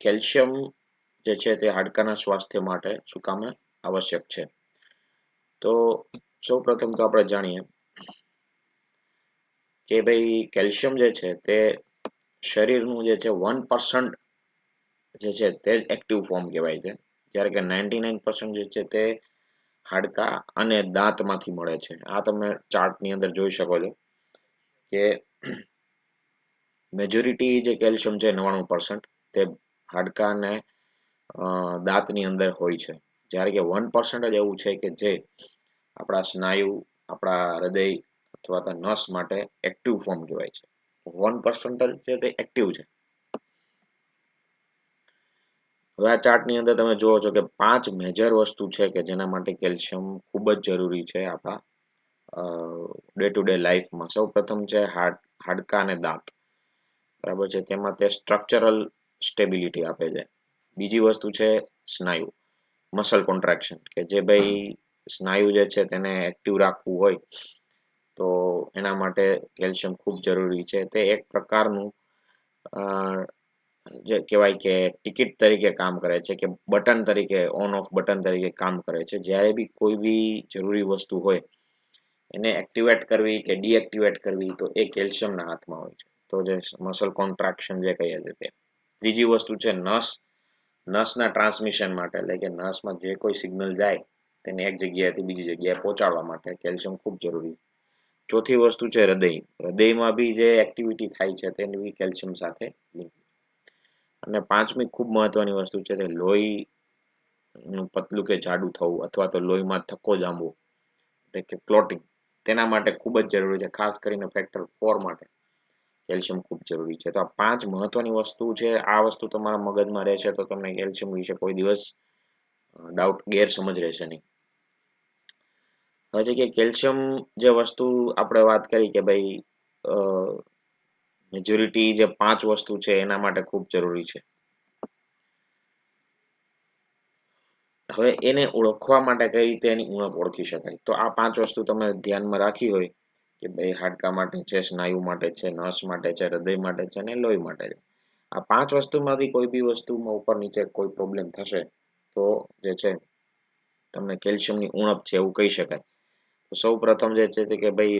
Calcium જે છે તે હાડકાના સ્વાસ્થ્ય માટે શું કામે આવશ્યક છે? તો સૌ પ્રથમ તો આપણે જાણીએ કે ભાઈ કેલ્શિયમ જે છે તે શરીરનું જે છે વન પર્સન્ટ જે છે તે જ એક્ટિવ ફોર્મ કહેવાય છે. જ્યારે કે નાઇન્ટી નાઇન પર્સન્ટ જે છે તે હાડકા અને દાંતમાંથી મળે છે. આ તમે ચાર્ટની અંદર જોઈ શકો છો કે મેજોરિટી જે કેલ્શિયમ છે નવ્વાણું પર્સન્ટ, તે હાડકા દાંતની અંદર હોય છે. જ્યારે કે વન પર્સન્ટ જ એવું છે કે જે આપણા સ્નાયુ, આપણા હૃદય અથવા તો નસ માટે એક્ટિવ ફોર્મ કહેવાય છે. વન પર્સન્ટ છે તે એક્ટિવ છે. હવે આ ચાર્ટની અંદર તમે જુઓ છો કે પાંચ મેજર વસ્તુ છે કે જેના માટે કેલ્શિયમ ખૂબ જ જરૂરી છે આપણા ડે ટુ ડે લાઈફમાં સૌ પ્રથમ છે હાડ, હાડકા અને દાંત. બરાબર છે? તેમાં તે સ્ટ્રક્ચરલ સ્ટેબિલિટી આપે છે. બીજી વસ્તુ છે સ્નાયુ, મસલ કોન્ટ્રાક્શન, કે જે ભાઈ સ્નાયુ જે છે તેને એક્ટિવ રાખવું હોય, તો એના માટે કેલ્શિયમ ખૂબ જરૂરી છે. તે એક પ્રકારનું જે કહેવાય કે ટિકિટ તરીકે કામ કરે છે, કે બટન તરીકે, ઓન ઓફ બટન તરીકે કામ કરે છે. જ્યારે બી કોઈ બી જરૂરી વસ્તુ હોય, એને એક્ટિવેટ કરવી કે ડીએક્ટિવેટ કરવી, તો એ કેલ્શિયમના હાથમાં હોય છે. તો જે મસલ કોન્ટ્રાક્શન જે કહીએ છીએ તે. ત્રીજી વસ્તુ છે નસ. નસના ટ્રાન્સમિશન માટે, એટલે કે નસમાં જે કોઈ સિગ્નલ જાય, તેને એક જગ્યાએથી બીજી જગ્યાએ પહોંચાડવા માટે કેલ્શિયમ ખૂબ જરૂરી ચોથી વસ્તુ છે હૃદય. હૃદયમાં બી જે એક્ટિવિટી થાય છે, તેની બી કેલ્શિયમ સાથે અને પાંચમી ખૂબ મહત્વની વસ્તુ છે તે લોહીનું પતલું કે જાડું થવું, અથવા તો લોહીમાં થક્કો જામવો એટલે કે ક્લોટિંગ તેના માટે ખૂબ જ જરૂરી છે, ખાસ કરીને ફેક્ટર ફોર માટે. કેલ્શિયમ ખૂબ જરૂરી છે. તો આ પાંચ મહત્વની વસ્તુ છે. આ વસ્તુ તમારા મગજમાં રહેશે તો તમને કેલ્શિયમ વિશે કોઈ દિવસ ડાઉટ ગેરસમજ રહેશે નહીં. હવે કે કેલ્શિયમ જે વસ્તુ આપણે વાત કરી કે ભાઈ મેજોરિટી જે પાંચ વસ્તુ છે એના માટે ખૂબ જરૂરી છે. હવે એને ઓળખવા માટે કઈ રીતે એની ઉણપ ઓળખી શકાય? તો આ પાંચ વસ્તુ તમે ધ્યાનમાં રાખી હોય કે ભાઈ હાડકા માટે છે, સ્નાયુ માટે છે, નસ માટે છે, હૃદય માટે છે અને લોહી માટે છે. આ પાંચ વસ્તુમાંથી કોઈ બી વસ્તુમાં ઉપર નીચે કોઈ પ્રોબ્લેમ થશે તો જે છે, તમને કેલ્શિયમની ઉણપ છે એવું કહી શકાય. તો સૌ પ્રથમ જે છે કે ભાઈ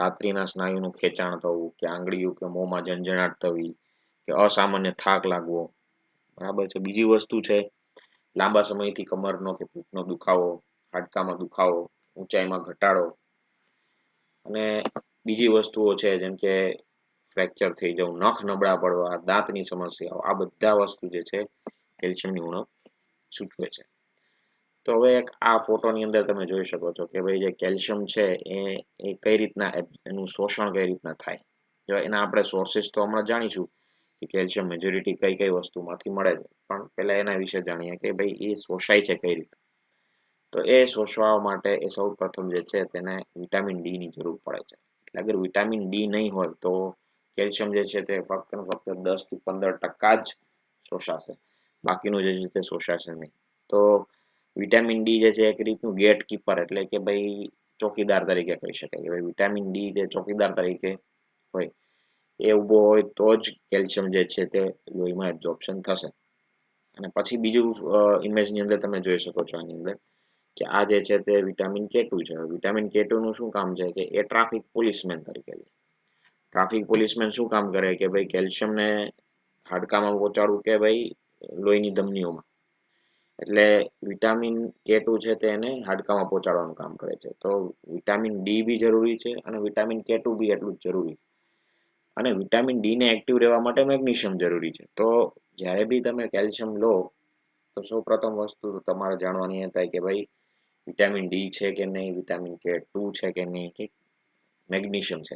રાત્રિના સ્નાયુનું ખેંચાણ થવું કે આંગળીઓ કે મોંમાં ઝંઝણાટ થવી કે અસામાન્ય થાક લાગવો, બરાબર છે. બીજી વસ્તુ છે, લાંબા સમયથી કમરનો કે પીઠનો દુખાવો, હાડકામાં દુખાવો, ઊંચાઈમાં ઘટાડો અને બીજી વસ્તુઓ છે, જેમ કે ફ્રેક્ચર થઈ જવું, નખ નબળા પડવા, દાંતની સમસ્યાઓ, આ બધા વસ્તુ જે છે, કેલ્શિયમની ઉણપ સૂચવે છે. તો હવે એક આ ફોટોની અંદર તમે જોઈ શકો છો કે ભાઈ જે કેલ્શિયમ છે, એ એ કઈ રીતના એનું શોષણ કઈ રીતના થાય. જો એના આપણે સોર્સિસ તો હમણાં જાણીશું કે કેલ્શિયમ મેજોરિટી કઈ કઈ વસ્તુમાંથી મળે છે. પણ પહેલાં એના વિશે જાણીએ કે ભાઈ એ શોષાય છે કઈ રીતે. તો એ શોષવા માટે એ સૌ પ્રથમ જે છે તેને વિટામિન ડીની જરૂર પડે છે. એટલે અગર વિટામિન ડી નહીં હોય તો કેલ્શિયમ જે છે તે ફક્ત ને ફક્ત દસથી પંદર ટકા જ શોષાશે. બાકીનું જે છે તે શોષાશે નહીં. તો વિટામિન ડી જે છે એક રીતનું ગેટ કીપર એટલે કે ભાઈ ચોકીદાર તરીકે કહી શકાય કે ભાઈ વિટામિન ડી જે ચોકીદાર તરીકે હોય, એ ઊભો હોય તો જ કેલ્શિયમ જે છે તે લોહીમાં એબ્ઝોર્પ્શન થશે. અને પછી બીજું ઇમેજની અંદર તમે જોઈ શકો છો આની અંદર. કે આ જે છે તે વિટામિન કે ટુ છે. વિટામિન કે ટુનું શું કામ છે કે એ ટ્રાફિક પોલીસમેન તરીકે છે. ટ્રાફિક પોલીસમેન શું કામ કરે કે ભાઈ કેલ્શિયમને હાડકામાં પહોંચાડવું કે ભાઈ લોહીની ધમનીઓમાં. એટલે વિટામિન કે ટુ છે તે એને હાડકામાં પહોંચાડવાનું કામ કરે છે. તો વિટામિન ડી બી જરૂરી છે અને વિટામિન કે ટુ બી એટલું જ જરૂરી અને વિટામિન ડીને એક્ટિવ રહેવા માટે મેગ્નેશિયમ જરૂરી છે. તો જ્યારે બી તમે કેલ્શિયમ લો, તો સૌ પ્રથમ વસ્તુ તમારે જાણવાની એ થાય કે ભાઈ વિટામિન ડી છે કે નહીં, વિટામિન કે ટુ છે કે નહીં, કે મેગ્નેશિયમ છે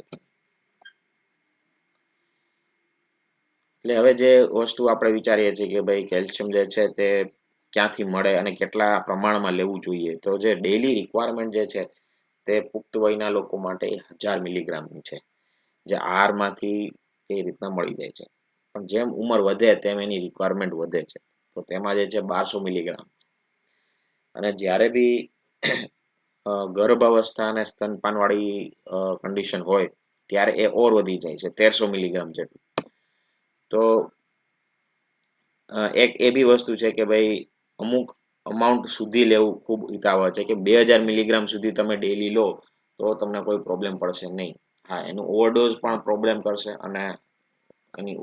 એટલે હવે જે વસ્તુ આપણે વિચારીએ છીએ કે ભાઈ કેલ્શિયમ જે છે તે ક્યાંથી મળે અને કેટલા પ્રમાણમાં લેવું જોઈએ, તો જે ડેલી રિક્વાયરમેન્ટ જે છે તે પુખ્ત વયના લોકો માટે હજાર મિલીગ્રામની છે, જે આહારમાંથી એ રીતના મળી જાય છે. પણ જેમ ઉંમર વધે તેમ એની રિક્વાયરમેન્ટ વધે છે. તો તેમાં જે છે બારસો મિલીગ્રામ. અને જ્યારે બી ગર્ભ અવસ્થા અને સ્તનપાનવાળી કન્ડિશન હોય, ત્યારે એ ઓર વધી જાય છે, તેરસો મિલીગ્રામ જેટલું. તો એક એ બી વસ્તુ છે કે ભાઈ, અમુક અમાઉન્ટ સુધી લેવું ખૂબ હિતાવહ છે કે બે હજાર મિલીગ્રામ સુધી તમે ડેલી લો, તો તમને કોઈ પ્રોબ્લેમ પડશે નહીં. હા, એનું ઓવરડોઝ પણ પ્રોબ્લેમ કરશે અને એની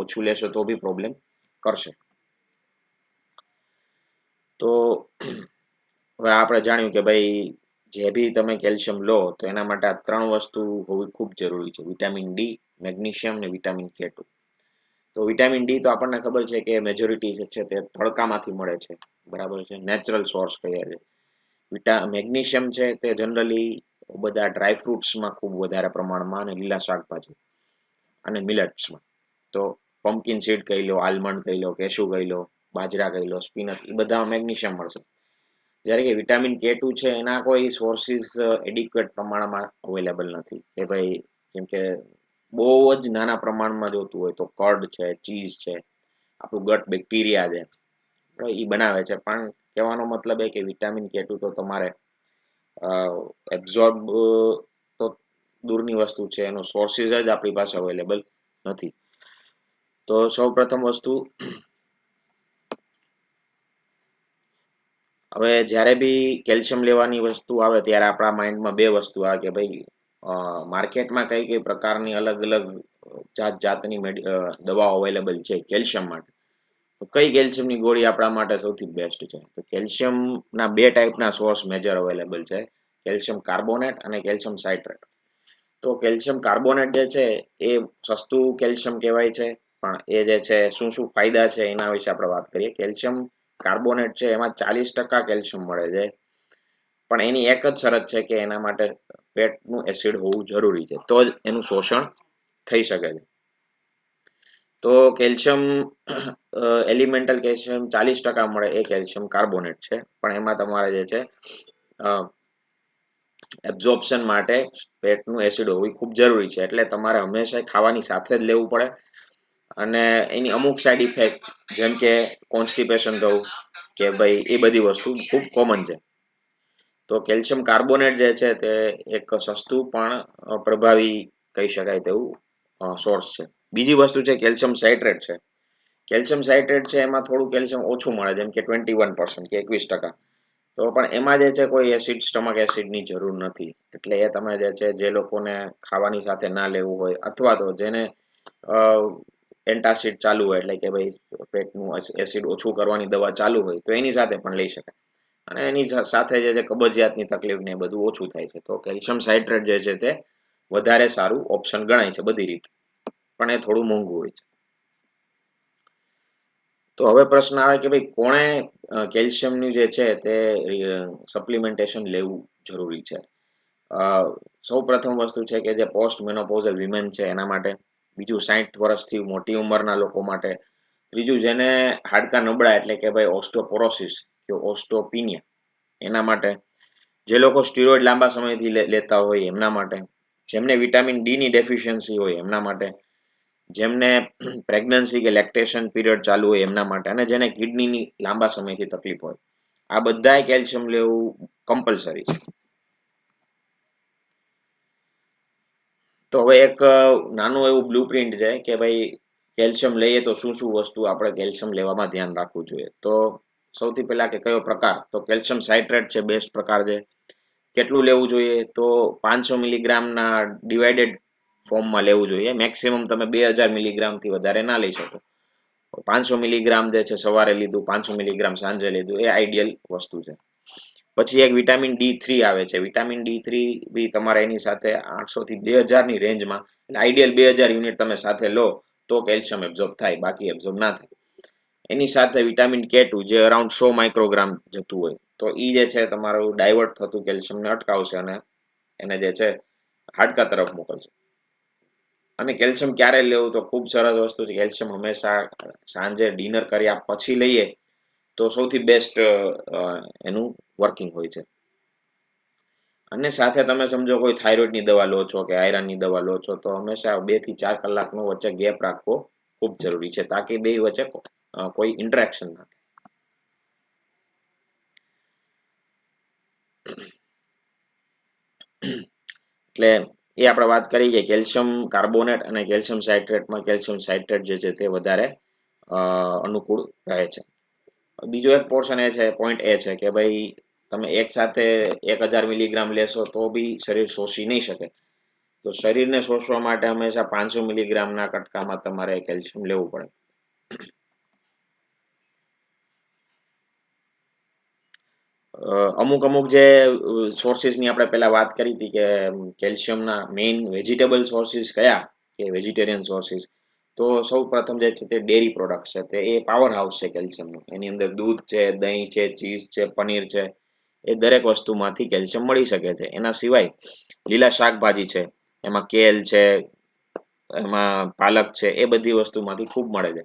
ઓછું લેશો તો બી પ્રોબ્લેમ કરશે. તો હવે આપણે જાણ્યું કે ભાઈ, જે બી તમે કેલ્શિયમ લો, તો એના માટે આ ત્રણ વસ્તુ હોવી ખૂબ જરૂરી છે. વિટામિન ડી, મેગ્નેશિયમ ને વિટામિન કે ટુ. તો વિટામિન ડી તો આપણને ખબર છે કે મેજોરિટી જે છે તે તડકામાંથી મળે છે. બરાબર છે? નેચરલ સોર્સ કહીએ છે વિટા, મેગ્નેશિયમ છે તે જનરલી બધા ડ્રાય ફ્રૂટ્સમાં ખૂબ વધારે પ્રમાણમાં અને લીલા શાકભાજી અને મિલેટ્સમાં તો પમ્પકિન સીડ કહી લો આલમંડ કહી લો કેશુ કહી લો, બાજરા કહી લો સ્પિનચ એ બધામાં મેગ્નેશિયમ મળશે. જ્યારે કે વિટામિન કે ટુ છે, એના કોઈ સોર્સિસ એડિક્વેટ પ્રમાણમાં અવેલેબલ નથી. કે ભાઈ, જેમ કે બહુ જ નાના પ્રમાણમાં જોતું હોય તો કર્ડ છે ચીઝ છે, આપણું ગટ બેક્ટેરિયા છે, એ બનાવે છે. પણ કહેવાનો મતલબ એ કે વિટામિન કે ટુ તો તમારે એબ્ઝોર્બ તો દૂરની વસ્તુ છે, એનો સોર્સિસ જ આપણી પાસે અવેલેબલ નથી. તો સૌ પ્રથમ વસ્તુ હવે જ્યારે બી કેલ્શિયમ લેવાની વસ્તુ આવે ત્યારે આપણા માઇન્ડમાં બે વસ્તુ આવે કે ભાઈ માર્કેટમાં કઈ કઈ પ્રકારની અલગ અલગ જાત જાતની દવાઓ અવેલેબલ છે કેલ્શિયમ માટે, તો કઈ કેલ્શિયમની ગોળી આપણા માટે સૌથી બેસ્ટ છે? તો કેલ્શિયમના બે ટાઈપના સોર્સ મેજર અવેલેબલ છે, કેલ્શિયમ કાર્બોનેટ અને કેલ્શિયમ સાઇટ્રેટ. તો કેલ્શિયમ કાર્બોનેટ જે છે એ સસ્તું કેલ્શિયમ કહેવાય છે, પણ એ જે છે શું શું ફાયદા છે એના વિશે આપણે વાત કરીએ. કેલ્શિયમ કાર્બોનેટ છે, એમાં ચાલીસ ટકા કેલ્શિયમ મળે છે. પણ એની એક જ શરત છે કે એના માટે પેટનું એસિડ હોવું જરૂરી છે. તો જ એનું શોષણ થઈ શકે છે. તો કેલ્શિયમ એલિમેન્ટલ કેલ્શિયમ ચાલીસ ટકા મળે, એ કેલ્શિયમ કાર્બોનેટ છે. પણ એમાં તમારે જે છે એબ્ઝોર્પ્શન માટે પેટનું એસિડ હોવી ખૂબ જરૂરી છે. એટલે તમારે હંમેશા ખાવાની સાથે જ લેવું પડે. અને એની અમુક સાઈડ ઇફેક્ટ જેમ કે કોન્સ્ટિપેશન થવું કે ભાઈ એ બધી વસ્તુ ખૂબ કોમન છે. તો કેલ્શિયમ કાર્બોનેટ જે છે તે એક સસ્તું પણ પ્રભાવી કહી શકાય તેવું સોર્સ છે. બીજી વસ્તુ છે કેલ્શિયમ સાઇટ્રેટ છે. કેલ્શિયમ સાઇટ્રેટ છે એમાં થોડું કેલ્શિયમ ઓછું મળે, જેમ કે ટ્વેન્ટી વન પર્સન્ટ કે એકવીસ ટકા. તો પણ એમાં જે છે કોઈ એસિડ સ્ટમક એસિડની જરૂર નથી. એટલે એ તમે જે છે, જે લોકોને ખાવાની સાથે ના લેવું હોય, અથવા તો જેને એન્ટાસિડ ચાલુ હોય એટલે કે ભાઈ પેટનું એસિડ ઓછું કરવાની દવા ચાલુ હોય તો એની સાથે પણ લઈ શકાય. અને એની સાથે જે છે કબજિયાતની તકલીફ ને બધું ઓછું થાય છે. તો કેલ્શિયમ સાઇટ્રેટ જે છે તે વધારે સારું ઓપ્શન ગણાય છે બધી રીતે. પણ એ થોડું મોંઘું હોય છે. તો હવે પ્રશ્ન આવે કે ભાઈ કોણે કેલ્શિયમનું જે છે તે સપ્લિમેન્ટેશન લેવું જરૂરી છે? સૌ પ્રથમ વસ્તુ છે કે જે પોસ્ટ મેનોપોઝલ વિમેન છે એના માટે બીજું સાઠ વર્ષથી મોટી ઉંમરના લોકો માટે, ત્રીજું જેને હાડકા નબળા એટલે કે ભાઈ ઓસ્ટોપોરોસિસ, કે ઓસ્ટોપિનિયા, એના માટે જે લોકો સ્ટીરોઇડ લાંબા સમયથી લેતા હોય એમના માટે, જેમને વિટામિન ડીની ડેફિશિયન્સી હોય એમના માટે, જેમને પ્રેગ્નન્સી કે લેક્ટેશન પીરિયડ ચાલુ હોય એમના માટે, અને જેને કિડનીની લાંબા સમયથી તકલીફ હોય. આ બધાએ કેલ્શિયમ લેવું કમ્પલસરી છે. તો હવે એક નાનું એવું બ્લુ પ્રિન્ટ છે કે ભાઈ કેલ્શિયમ લઈએ તો શું શું વસ્તુ આપણે કેલ્શિયમ લેવામાં ધ્યાન રાખવું જોઈએ? તો સૌથી પહેલાં કે કયો પ્રકાર? તો કેલ્શિયમ સાઇટ્રેટ છે બેસ્ટ પ્રકાર છે. કેટલું લેવું જોઈએ? તો પાંચસો મિલીગ્રામના ડિવાઇડેડ ફોર્મમાં લેવું જોઈએ. મેક્સિમમ તમે બે હજાર મિલીગ્રામથી વધારે ના લઈ શકો. પાંચસો મિલીગ્રામ જે છે, સવારે લીધું, પાંચસો મિલીગ્રામ સાંજે લીધું, એ આઈડિયલ વસ્તુ છે. પછી એક વિટામિન ડી થ્રી આવે છે. વિટામિન ડી થ્રી બી તમારે એની સાથે આઠસોથી બે હજારની રેન્જમાં આઈડિયલ બે હજાર યુનિટ તમે સાથે લો તો કેલ્શિયમ એબ્ઝોર્બ થાય, બાકી એબ્ઝોર્બ ના થાય. એની સાથે વિટામિન કે ટુ જે અરાઉન્ડ સો માઇક્રોગ્રામ જતું હોય, તો એ જે છે તમારું ડાયવર્ટ થતું કેલ્શિયમને અટકાવશે અને એને જે છે હાડકા તરફ મોકલશે. અને કેલ્શિયમ ક્યારે લેવું તો ખૂબ સરસ વસ્તુ છે. કેલ્શિયમ હંમેશા સાંજે ડિનર કર્યા પછી લઈએ તો સૌથી બેસ્ટ એનું વર્કિંગ હોય છે. અને સાથે તમે સમજો કોઈ થાઇરોઇડની દવા લો છો કે આયરનની દવા લો છો, તો હંમેશા બેથી ચાર કલાકનો વચ્ચે ગેપ રાખવો ખૂબ જરૂરી છે, તાકી બે વચ્ચે કોઈ ઇન્ટરેક્શન ના એટલે એ આપણે વાત કરી કે કેલ્શિયમ કાર્બોનેટ અને કેલ્શિયમ સાઇટ્રેટમાં કેલ્શિયમ સાઇટ્રેટ જે છે તે વધારે અનુકૂળ રહે છે. બીજો એક પોર્શન એ છે પોઈન્ટ એ છે કે ભાઈ તમે એક સાથે એક હજાર મિલીગ્રામ લેશો તો બી શરીર શોષી નહીં શકે. તો શરીરને શોષવા માટે હંમેશા પાંચસો મિલીગ્રામના કટકામાં તમારે કેલ્શિયમ લેવું પડે. અમુક અમુક જે સોર્સિસની આપણે પહેલા વાત કરી હતી કે કેલ્શિયમના મેઇન વેજીટેબલ સોર્સિસ કયા? કે વેજીટેરિયન સોર્સિસ તો સૌ પ્રથમ જે છે તે ડેરી પ્રોડક્ટ છે તે એ પાવર હાઉસ છે કેલ્શિયમનું. એની અંદર દૂધ છે, દહીં છે, ચીઝ છે, પનીર છે, એ દરેક વસ્તુમાંથી કેલ્શિયમ મળી શકે છે. એના સિવાય લીલા શાકભાજી છે, એમાં કેલ છે, એમાં પાલક છે, એ બધી વસ્તુમાંથી ખૂબ મળે છે.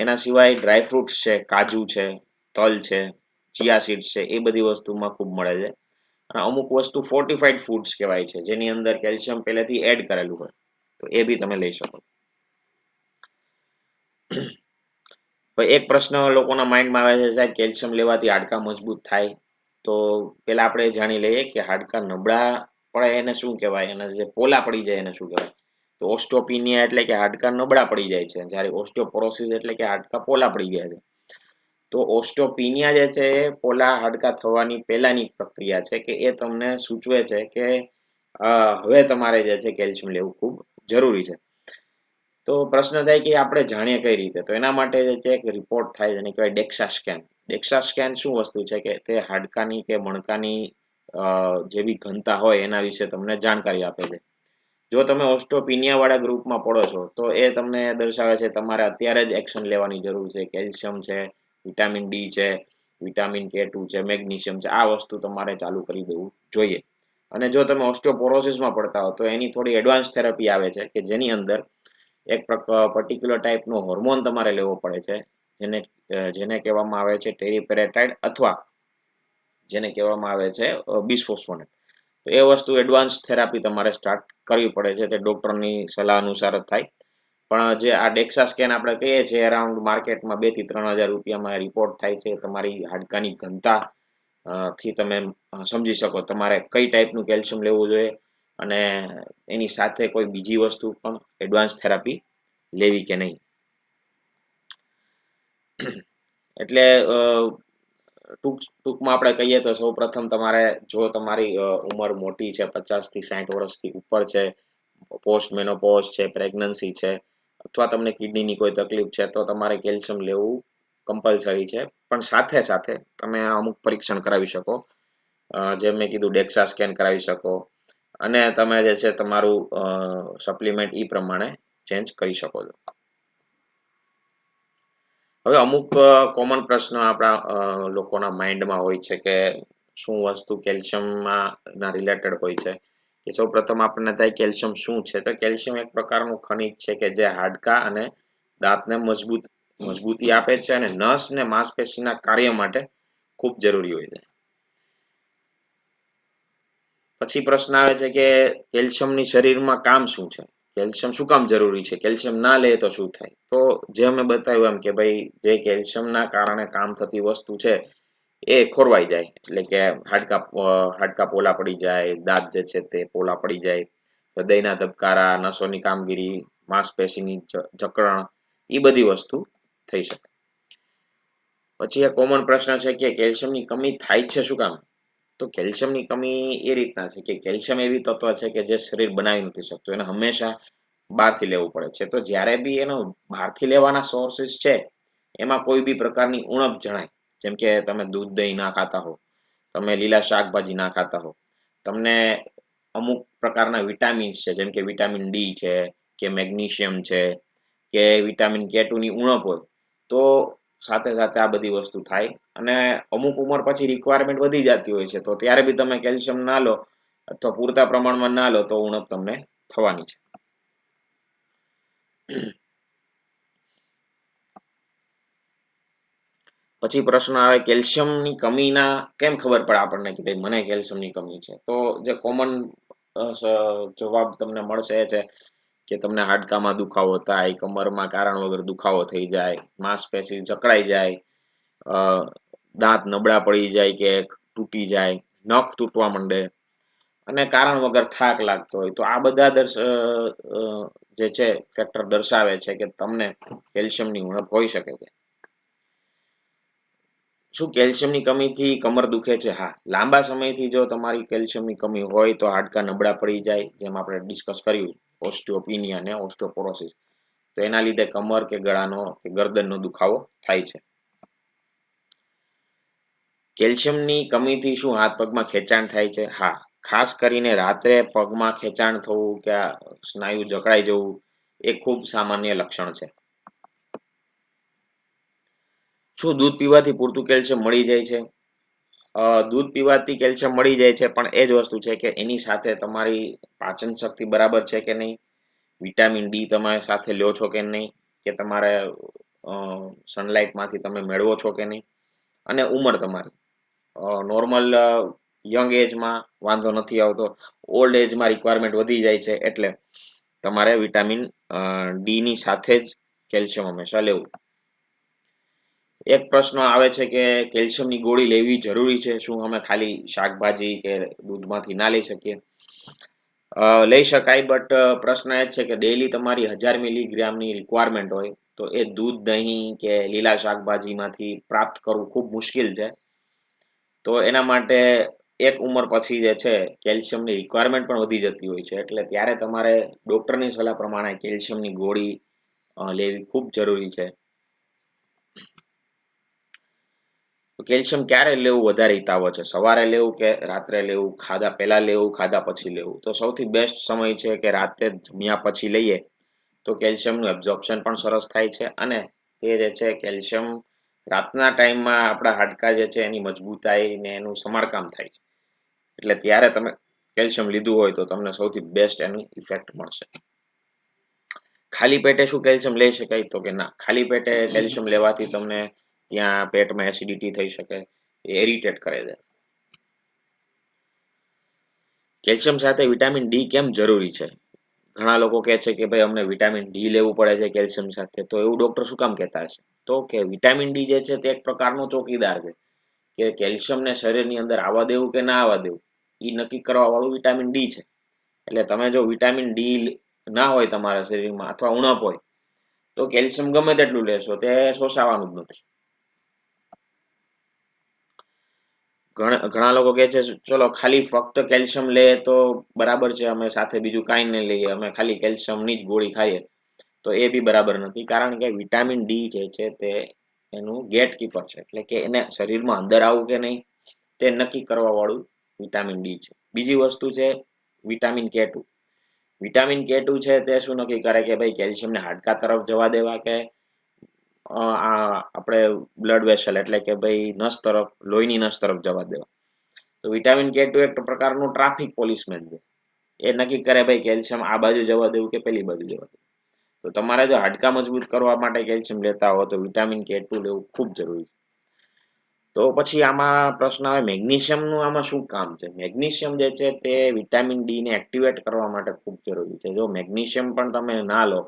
એના સિવાય ડ્રાય ફ્રૂટ્સ છે, કાજુ છે, તલ છે, ચિયા સીડ્સ છે, એ બધી વસ્તુમાં ખૂબ મળે છે. અને અમુક વસ્તુ ફોર્ટિફાઈડ ફૂડ્સ કહેવાય છે, જેની અંદર કેલ્શિયમ પહેલેથી એડ કરેલું હોય. તો એ બી તમે લઈ શકો. એક પ્રશ્ન લોકોના માઇન્ડમાં આવે છે, સાહેબ, કેલ્શિયમ લેવાથી હાડકા મજબૂત થાય. તો પેલા આપણે જાણી લઈએ કે હાડકા નબળા પડે એને શું કહેવાય? અને જે પોલા પડી જાય એને શું કહેવાય? તો ઓસ્ટોપિનિયા એટલે કે હાડકા નબળા પડી જાય છે. જ્યારે ઓસ્ટોપોરોસિસ એટલે કે હાડકા પોલા પડી ગયા છે. તો ઓસ્ટોપિનિયા જે છે, એ પોલા હાડકા થવાની પહેલાંની પ્રક્રિયા છે કે એ તમને સૂચવે છે કે હવે તમારે જે છે કેલ્શિયમ લેવું ખૂબ જરૂરી છે. તો પ્રશ્ન થાય કે આપણે જાણીએ કઈ રીતે? તો એના માટે જે છે એક રિપોર્ટ થાય જેને કહેવાય ડેક્સા સ્કેન ડેક્સા સ્કેન શું વસ્તુ છે કે તે હાડકાની કે મણકાની જેવી ઘનતા હોય એના વિશે તમને જાણકારી આપે છે. જો તમે ઓસ્ટ્રોપિનિયાવાળા ગ્રુપમાં પડો છો, તો એ તમને દર્શાવે છે તમારે અત્યારે જ એક્શન લેવાની જરૂર છે. કેલ્શિયમ છે, વિટામિન ડી છે, વિટામિન કે ટુ છે, મેગ્નેશિયમ છે, આ વસ્તુ તમારે ચાલુ કરી દેવું જોઈએ. અને જો તમે ઓસ્ટિયોપોરોસિસમાં પડતા હો, તો એની થોડી એડવાન્સ થેરાપી આવે છે કે જેની અંદર એક પર્ટિક્યુલર ટાઈપનો હોર્મોન તમારે લેવો પડે છે, જેને જેને કહેવામાં આવે છે ટેરીપેરેટાઇડ અથવા જેને કહેવામાં આવે છે બિસ્ફોસ્ફોનેટ તો એ વસ્તુ એડવાન્સ થેરાપી તમારે સ્ટાર્ટ કરવી પડે છે, તે ડૉક્ટરની સલાહ અનુસાર જ થાય. પણ જે આ ડેક્સા સ્કેન આપણે કહીએ છીએ અરાઉન્ડ માર્કેટમાં બેથી ત્રણ હજાર રૂપિયામાં રિપોર્ટ થાય છે, તમારી હાડકાની ઘનતા થી તમે સમજી શકો તમારે કઈ ટાઈપનું કેલ્શિયમ લેવું જોઈએ અને એની સાથે કોઈ બીજી વસ્તુ પણ એડવાન્સ થેરાપી લેવી કે નહીં. એટલે ટૂંક, ટૂંકમાં આપણે કહીએ તો સૌ પ્રથમ તમારે જો તમારી ઉંમર મોટી છે, પચાસથી સાઠ વર્ષથી ઉપર છે પોસ્ટ મેનોપોઝ છે, પ્રેગ્નન્સી છે, અથવા તમને કિડનીની કોઈ તકલીફ છે, તો તમારે કેલ્શિયમ લેવું કમ્પલસરી છે. પણ સાથે સાથે તમે અમુક પરીક્ષણ કરાવી શકો. જેમ મેં કીધું, ડેક્સા સ્કેન કરાવી શકો. અને તમે જે છે તમારું સપ્લિમેન્ટ એ પ્રમાણે ચેન્જ કરી શકો છો. હવે અમુક કોમન પ્રશ્ન આપણા લોકોના માઇન્ડમાં હોય છે કે શું વસ્તુ કેલ્શિયમમાં રિલેટેડ હોય છે. કે સૌ પ્રથમ આપણને થાય કેલ્શિયમ શું છે? તો કેલ્શિયમ એક પ્રકારનું ખનિજ છે કે જે હાડકા અને દાંતને મજબૂત મજબૂતી આપે છે અને નસ ને માંસપેશીના કાર્ય માટે ખૂબ જરૂરી હોય છે. પછી પ્રશ્ન આવે છે કે કેલ્શિયમની શરીરમાં કામ શું છે? કેલ્શિયમ શું કામ જરૂરી છે? કેલ્શિયમ ના લે તો શું થાય? તો જે અમે બતાવ્યું એમ કે ભાઈ જે કેલ્શિયમના કારણે કામ થતી વસ્તુ છે એ ખોરવાઈ જાય. એટલે કે હાડકા હાડકા પોલા પડી જાય, દાંત જે છે તે પોલા પડી જાય, હૃદયના ધબકારા, નસોની કામગીરી, માંસપેશીની જકડણ એ બધી વસ્તુ થઈ શકે. પછી એ કોમન પ્રશ્ન છે કે કેલ્શિયમની કમી થાય છે શું કામ? તો કેલ્શિયમની કમી એ રીતના છે કે કેલ્શિયમ એવી તત્વ છે કે જે શરીર બનાવી નથી શકતું. એને હંમેશા બહારથી લેવું પડે છે. તો જ્યારે બી એનો બહારથી લેવાના સોર્સિસ છે, એમાં કોઈ બી પ્રકારની ઉણપ જણાય. જેમ કે તમે દૂધ દહીં ના ખાતા હો, તમે લીલા શાકભાજી ના ખાતા હો, તમને અમુક પ્રકારના વિટામિન્સ છે, જેમ કે વિટામિન ડી છે, કે મેગ્નેશિયમ છે, કે વિટામિન કે ટુની ઉણપ હોય. તો સાથે સાથે આ બધી વસ્તુ થાય. અને અમુક ઉંમર પછી રિક્વાયરમેન્ટ વધી જતી હોય છે. તો ત્યારે બી તમે કેલ્શિયમ ના લો અથવા પૂરતા પ્રમાણમાં ના લો તો ઉણપ તમને થવાની છે. પછી પ્રશ્ન આવે કેલ્શિયમની કમીના કેમ ખબર પડે આપણને કે ભાઈ મને કેલ્શિયમની કમી છે? તો જે કોમન જવાબ તમને મળશે એ છે કે તમને હાડકામાં દુખાવો થાય, કમરમાં કારણ વગર દુખાવો થઈ જાય, માંસપેશી જકડાઈ જાય દાંત નબળા પડી જાય કે તૂટી જાય, નખ તૂટવા માંડે અને કારણ વગર થાક લાગતો હોય. તો આ બધા દર્શ જે છે ફેક્ટર દર્શાવે છે કે તમને કેલ્શિયમની ઉણપ હોઈ શકે છે. શું કેલ્શિયમની કમીથી કમર દુખે છે? હા, લાંબા સમયથી જો તમારી કેલ્શિયમની કમી હોય તો હાડકા નબળા પડી જાય, જેમ આપણે ડિસ્કસ કર્યું. ઓસ્ટિયોપિનિયા ને ઓસ્ટિયોપોરોસિસ. તો એના લીધે કમર કે ગળાનો કે ગરદનનો દુખાવો થાય છે. કેલ્શિયમની કમીથી શું હાથ પગમાં ખેંચાણ થાય છે? હા, ખાસ કરીને રાત્રે પગમાં ખેંચાણ થવું કે સ્નાયુ જકડાઈ જવું એ ખૂબ સામાન્ય લક્ષણ છે. શું દૂધ પીવાથી પૂરતું કેલ્શિયમ મળી જાય છે? દૂધ પીવાથી કેલ્શિયમ મળી જાય છે, પણ એ જ વસ્તુ છે કે એની સાથે તમારી પાચન શક્તિ બરાબર છે કે નહીં? વિટામિન ડી તમે સાથે લ્યો છો કે નહીં? કે તમારે સનલાઇટમાંથી તમે મેળવો છો કે નહીં? અને ઉંમર તમારી. નોર્મલ યંગ એજમાં વાંધો નથી આવતો. ઓલ્ડ એજમાં રિક્વાયરમેન્ટ વધી જાય છે, એટલે તમારે વિટામિન ડીની સાથે જ કેલ્શિયમ હંમેશા લેવું. એક પ્રશ્ન આવે છે કે કેલ્શિયમની ગોળી લેવી જરૂરી છે? શું અમે ખાલી શાકભાજી કે દૂધમાંથી ના લઈ શકીએ? લઈ શકાય, બટ પ્રશ્ન એ છે કે ડેઈલી તમારી હજાર મિલીગ્રામની રિક્વાયરમેન્ટ હોય, તો એ દૂધ, દહીં કે લીલા શાકભાજીમાંથી પ્રાપ્ત કરવું ખૂબ મુશ્કેલ છે. તો એના માટે એક ઉંમર પછી જે છે, કેલ્શિયમની રિક્વાયરમેન્ટ પણ વધી જતી હોય છે. એટલે ત્યારે તમારે ડૉક્ટરની સલાહ પ્રમાણે કેલ્શિયમની ગોળી લેવી ખૂબ જરૂરી છે. કેલ્શિયમ ક્યારે લેવું વધારે હિતાવહ છે? સવારે લેવું કે રાત્રે લેવું? ખાધા પહેલાં લેવું, ખાધા પછી લેવું? તો સૌથી બેસ્ટ સમય છે કે રાતે જમ્યા પછી લઈએ તો કેલ્શિયમનું એબ્ઝોર્પ્શન પણ સરસ થાય છે અને તે જે છે કેલ્શિયમ રાતના ટાઈમમાં આપણા હાડકા જે છે એની મજબૂતાઈ ને એનું સમારકામ થાય છે. એટલે ત્યારે તમે કેલ્શિયમ લીધું હોય તો તમને સૌથી બેસ્ટ એની ઇફેક્ટ મળશે. ખાલી પેટે શું કેલ્શિયમ લઈ શકાય તો કે ના. ખાલી પેટે કેલ્શિયમ લેવાથી તમને ત્યાં પેટમાં એસિડિટી થઈ શકે, એ ઇરિટેટ કરે છે. કેલ્શિયમ સાથે વિટામિન ડી કેમ જરૂરી છે? ઘણા લોકો કહે છે કે ભાઈ અમને વિટામિન ડી લેવું પડે છે કેલ્શિયમ સાથે. તો એવું ડોક્ટર શું કામ કહેતા હશે? તો કે વિટામિન ડી જે છે તે એક પ્રકારનો ચોકીદાર છે. કે કેલ્શિયમને શરીરની અંદર આવવા દેવું કે ના આવવા દેવું? એ નક્કી કરવા વાળું વિટામિન ડી છે. એટલે તમે જો વિટામિન ડી ના હોય તમારા શરીરમાં અથવા ઉણપ હોય, તો કેલ્શિયમ ગમે તેટલું લેશો, તે શોષાવાનું જ નથી. ઘણા ઘણા લોકો કહે છે, ચલો, ખાલી ફક્ત કેલ્શિયમ લે તો બરાબર છે, અમે સાથે બીજું કાંઈ નહીં લઈએ, અમે ખાલી કેલ્શિયમની જ ગોળી ખાઈએ. તો એ બી બરાબર નથી, કારણ કે વિટામિન ડી જે છે તે એનું ગેટકીપર છે, એટલે કે એને શરીરમાં અંદર આવવું કે નહીં, તે નક્કી કરવાવાળું વિટામિન ડી છે. બીજી વસ્તુ છે vitamin K two. Vitamin K two છે તે શું નક્કી કરે કે ભાઈ કેલ્શિયમને હાડકા તરફ જવા દેવા કે આપણે બ્લડ વેસલ એટલે કે ભાઈ નસ તરફ, લોહીની નસ તરફ જવા દેવા. તો વિટામિન કે ટુ એક પ્રકારનું ટ્રાફિક પોલીસમેન છે. એ નક્કી કરે ભાઈ કેલ્શિયમ આ બાજુ જવા દેવું કે પેલી બાજુ જવા દેવું. તો તમારે જો હાડકા મજબૂત કરવા માટે કેલ્શિયમ લેતા હો તો વિટામિન કે ટુ લેવું ખૂબ જરૂરી છે. તો પછી આમાં પ્રશ્ન આવે મેગ્નેશિયમનું આમાં શું કામ છે? મેગ્નેશિયમ જે છે તે વિટામિન ડીને એક્ટિવેટ કરવા માટે ખૂબ જરૂરી છે. જો મેગ્નેશિયમ પણ તમે ના લો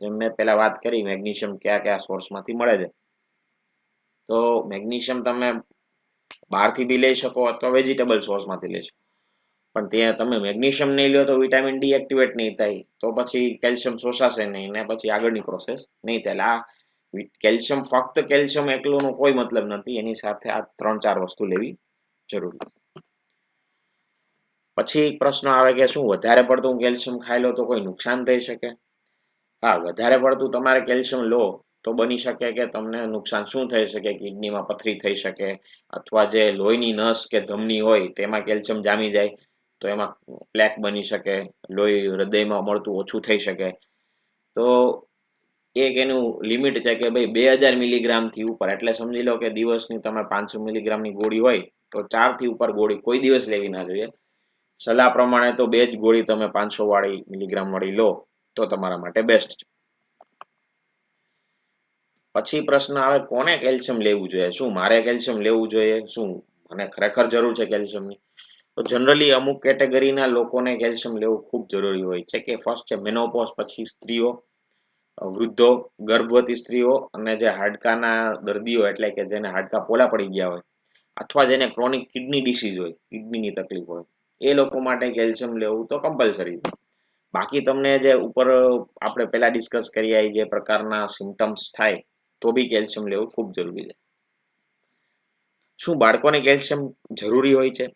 જેમ મેં પહેલાં વાત કરી, મેગ્નેશિયમ કયા કયા સોર્સમાંથી મળે છે. તો મેગ્નેશિયમ તમે બહારથી બી લઈ શકો અથવા વેજીટેબલ સોર્સમાંથી લઈ શકો. પણ ત્યાં તમે મેગ્નેશિયમ નહીં લો તો વિટામિન ડી એક્ટિવેટ નહીં થાય. તો પછી કેલ્શિયમ શોષાશે નહીં ને પછી આગળની પ્રોસેસ નહીં થાય. આ કેલ્શિયમ ફક્ત કેલ્શિયમ એકલુંનો કોઈ મતલબ નથી. એની સાથે આ ત્રણ ચાર વસ્તુ લેવી જરૂરી પછી પ્રશ્ન આવે કે શું, વધારે પડતું કેલ્શિયમ ખાઈ લો તો કોઈ નુકસાન થઈ શકે? હા, વધારે પડતું તમારે કેલ્શિયમ લો તો બની શકે કે તમને નુકસાન શું થઈ શકે, કિડનીમાં પથરી થઈ શકે, અથવા જે લોહીની નસ કે ધમની હોય તેમાં કેલ્શિયમ જામી જાય, તો એમાં પ્લેક બની શકે, લોહી હૃદયમાં મળતું ઓછું થઈ શકે. તો એક એનું લિમિટ છે કે ભાઈ બે હજાર મિલીગ્રામથી ઉપર, એટલે સમજી લો કે દિવસની તમે પાંચસો મિલીગ્રામની ગોળી હોય, તો ચારથી ઉપર ગોળી કોઈ દિવસ લેવી ના જોઈએ. સલાહ પ્રમાણે તો બે જ ગોળી તમે પાંચસો વાળી મિલીગ્રામ વાળી લો. તો તમારા માટે બેસ્ટ છે. પછી પ્રશ્ન આવે, કોને કેલ્શિયમ લેવું જોઈએ? શું મારે કેલ્શિયમ લેવું જોઈએ? શું મને ખરેખર જરૂર છે કેલ્શિયમની? તો જનરલી અમુક કેટેગરીના લોકોને કેલ્શિયમ લેવું ખૂબ જરૂરી હોય છે કે ફર્સ્ટ છે મેનોપોઝ પછી સ્ત્રીઓ, વૃદ્ધો, ગર્ભવતી સ્ત્રીઓ અને જે હાડકાના દર્દીઓ એટલે કે જેને હાડકા પોલા પડી ગયા હોય અથવા જેને ક્રોનિક કિડની ડિસીઝ હોય કિડનીની તકલીફ હોય, એ લોકો માટે કેલ્શિયમ લેવું તો કમ્પલસરી છે. બાકી તમને જે ઉપર આપણે પહેલા ડિસ્કસ કરીએ જે પ્રકારના સિમ્ટમ્સ થાય, તો બી કેલ્શિયમ લેવું ખૂબ જરૂરી છે. શું બાળકોને કેલ્શિયમ જરૂરી હોય છે?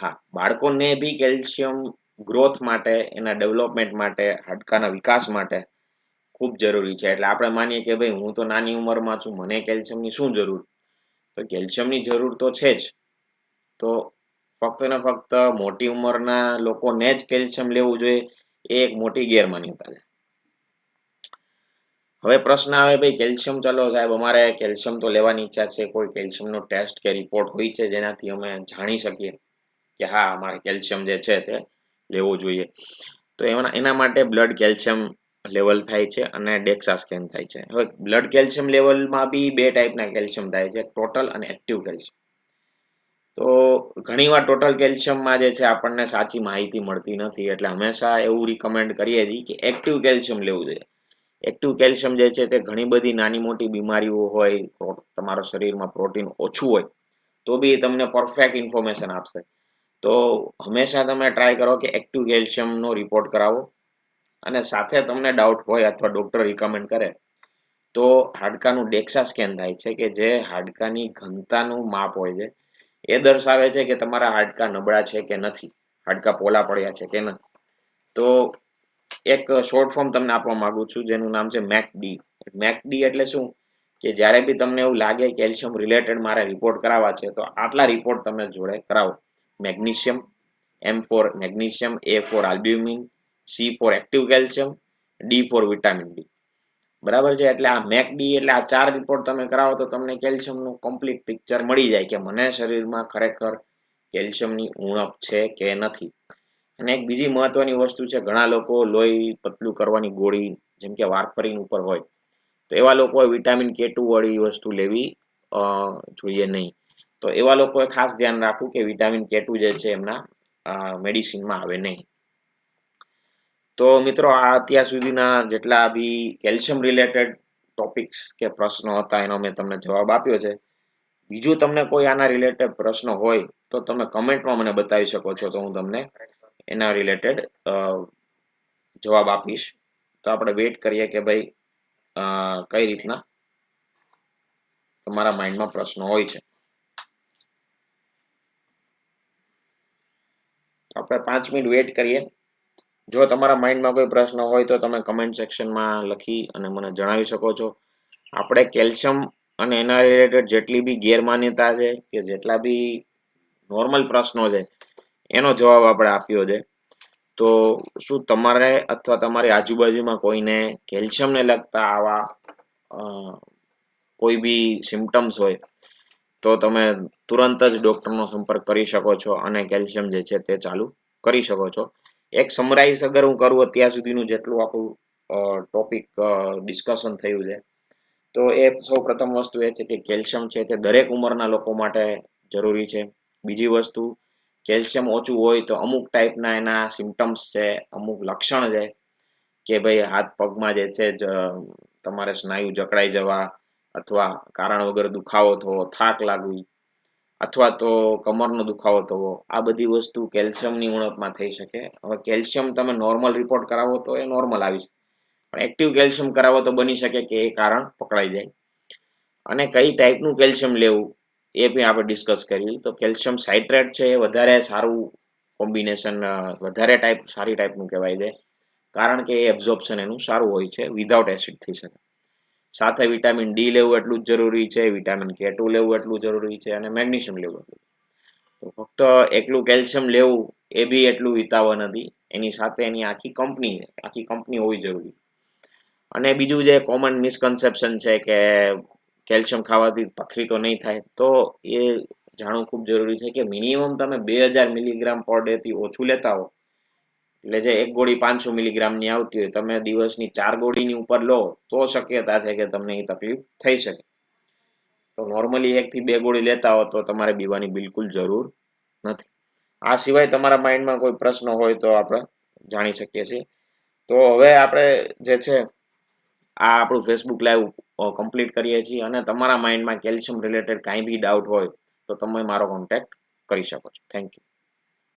હા, બાળકોને બી કેલ્શિયમ ગ્રોથ માટે, એના ડેવલપમેન્ટ માટે, હાડકાના વિકાસ માટે ખૂબ જરૂરી છે. એટલે આપણે માનીએ કે ભાઈ, હું તો નાની ઉંમરમાં છું, મને કેલ્શિયમની શું જરૂર? તો કેલ્શિયમની જરૂર તો છે જ. તો ફક્ત ને ફક્ત મોટી ઉંમરના લોકોને જ કેલ્શિયમ લેવું જોઈએ. એ એક મોટી ગેરમાન્યતા છે. હવે પ્રશ્ન આવે ભાઈ, કેલ્શિયમ ચાલો સાહેબ, અમારે કેલ્શિયમ તો લેવાની ઈચ્છા છે, કોઈ કેલ્શિયમનો ટેસ્ટ કે રિપોર્ટ હોય છે જેનાથી અમે જાણી શકીએ કે હા, અમારે કેલ્શિયમ જે છે તે લેવું જોઈએ. તો એના એના માટે બ્લડ કેલ્શિયમ લેવલ થાય છે અને ડેક્સા સ્કેન થાય છે. હવે બ્લડ કેલ્શિયમ લેવલમાં બી બે ટાઈપના કેલ્શિયમ થાય છે, ટોટલ અને એક્ટિવ કેલ્શિયમ. તો ઘણીવાર ટોટલ કેલ્શિયમમાં જે છે આપણને સાચી માહિતી મળતી નથી. એટલે હંમેશા એવું રિકમેન્ડ કરીએ છીએ કે એક્ટિવ કેલ્શિયમ લેવું જોઈએ. એક્ટિવ કેલ્શિયમ જે છે તે ઘણી બધી નાની મોટી બીમારીઓ હોય તમારા શરીરમાં પ્રોટીન ઓછું હોય, તો બી તમને પરફેક્ટ ઇન્ફોર્મેશન આપશે. તો હંમેશા તમે ટ્રાય કરો કે એક્ટિવ કેલ્શિયમનો રિપોર્ટ કરાવો. અને સાથે તમને ડાઉટ હોય અથવા ડૉક્ટર રિકમેન્ડ કરે, તો હાડકાનું ડેક્સા સ્કેન થાય છે કે જે હાડકાની ઘનતાનું માપ હોય છે. એ દર્શાવે છે કે તમારા હાડકા નબળા છે કે નથી? હાડકા પોલા પડ્યા છે કે નથી? તો એક શોર્ટ ફોર્મ તમને આપવા માંગુ છું, જેનું નામ છે મેક ડી મેક ડી એટલે શું? કે જ્યારે બી તમને એવું લાગે કેલ્શિયમ રિલેટેડ મારે રિપોર્ટ કરાવવા છે, તો આટલા રિપોર્ટ તમે જોડે કરાવો. Magnesium M for magnesium A for albumin C for active calcium D for vitamin D બરાબર છે? એટલે આ મેકડી એટલે આ ચાર રિપોર્ટ તમે કરાવો તો તમને કેલ્શિયમનું કમ્પ્લીટ પિક્ચર મળી જાય કે મને શરીરમાં ખરેખર કેલ્શિયમની ઉણપ છે કે નથી. અને એક બીજી મહત્વની વસ્તુ છે, ઘણા લોકો લોહી પતલું કરવાની ગોળી જેમ કે વારફરીન ઉપર હોય, તો એવા લોકોએ વિટામિન કે ટુ વાળી વસ્તુ લેવી જોઈએ નહીં. તો એવા લોકોએ ખાસ ધ્યાન રાખવું કે વિટામિન કે ટુ જે છે એમના મેડિસિનમાં આવે નહીં. તો મિત્રો, આ અત્યાર સુધીના જેટલા બી કેલ્શિયમ રિલેટેડ ટોપિક્સ કે પ્રશ્નો હતા, એનો મેં તમને જવાબ આપ્યો છે. બીજું તમને કોઈ આના રિલેટેડ પ્રશ્ન હોય, તો તમે કમેન્ટમાં મને બતાવી શકો છો, તો હું તમને એના રિલેટેડ જવાબ આપીશ. તો આપણે વેઇટ કરીએ કે ભાઈ કઈ રીતના તમારા માઇન્ડમાં પ્રશ્નો હોય છે. આપણે પાંચ મિનિટ વેઇટ કરીએ. જો તમારા માઇન્ડમાં કોઈ પ્રશ્ન હોય તો તમે કમેન્ટ સેક્શનમાં લખી અને મને જણાવી શકો છો. આપણે કેલ્શિયમ અને એના રિલેટેડ જેટલી બી ગેરમાન્યતા છે કે જેટલા બી નોર્મલ પ્રશ્નો છે, એનો જવાબ આપણે આપ્યો છે. તો શું તમારે અથવા તમારી આજુબાજુમાં કોઈને કેલ્શિયમને લગતા આવા કોઈ બી સિમ્ટમ્સ હોય, તો તમે તુરંત જ ડૉક્ટરનો સંપર્ક કરી શકો છો અને કેલ્શિયમ જે છે તે ચાલુ કરી શકો છો. એક સમરાઈઝ અગર હું કરું અત્યાર સુધીનું જેટલું આપણું ટોપિક ડિસ્કશન થયું છે. તો એ સૌ પ્રથમ વસ્તુ એ છે કે કેલ્શિયમ છે તે દરેક ઉંમરના લોકો માટે જરૂરી છે. બીજી વસ્તુ, કેલ્શિયમ ઓછું હોય તો અમુક ટાઈપના એના સિમ્ટમ્સ છે, અમુક લક્ષણ છે કે ભાઈ હાથ પગમાં જે છે તમારે સ્નાયુ જકડાઈ જવા અથવા કારણ વગર દુખાવો થવો, થાક લાગવી અથવા તો કમરનો દુખાવો થવો આ બધી વસ્તુ કેલ્શિયમની ઉણપમાં થઈ શકે. હવે કેલ્શિયમ તમે નોર્મલ રિપોર્ટ કરાવો તો એ નોર્મલ આવી પણ એક્ટિવ કેલ્શિયમ કરાવો તો બની શકે કે એ કારણ પકડાઈ જાય. અને કઈ ટાઈપનું કેલ્શિયમ લેવું એ બી આપણે ડિસ્કસ કર્યું. તો કેલ્શિયમ સાઇટ્રેટ છે, એ વધારે સારું કોમ્બિનેશન વધારે ટાઈપ સારી ટાઈપનું કહેવાય છે. કારણ કે એ એબ્ઝોર્પ્શન એનું સારું હોય છે વિધાઉટ એસિડ થઈ શકે. સાથે વિટામિન ડી લેવું એટલું જ જરૂરી છે, વિટામિન કે ટુ લેવું એટલું જરૂરી છે અને મેગ્નેશિયમ લેવું એટલું તો ફક્ત એકલું કેલ્શિયમ લેવું એ બી એટલું વિતાવવા નથી, એની સાથે એની આખી કંપની આખી કંપની હોવી જરૂરી. અને બીજું જે કોમન મિસકન્સેપ્શન છે કે કેલ્શિયમ ખાવાથી પથરી તો નહીં થાય, તો એ જાણવું ખૂબ જરૂરી છે કે મિનિમમ તમે બે હજાર મિલીગ્રામ પર ડેથી ઓછું લેતા હો એટલે જે એક ગોળી પાંચસો મિલીગ્રામની આવતી હોય, તમે દિવસની ચાર ગોળીની ઉપર લો, તો શક્યતા છે કે તમને એ તકલીફ થઈ શકે. તો નોર્મલી એકથી બે ગોળી લેતા હો તો તમારે બીવાની બિલકુલ જરૂર નથી. આ સિવાય તમારા માઇન્ડમાં કોઈ પ્રશ્ન હોય તો આપણે જાણી શકીએ છીએ. તો હવે આપણે જે છે, આ આપણું ફેસબુક લાઈવ કમ્પ્લીટ કરીએ છીએ અને તમારા માઇન્ડમાં કેલ્શિયમ રિલેટેડ કાંઈ બી ડાઉટ હોય, તો તમે મારો કોન્ટેક્ટ કરી શકો છો. Thank you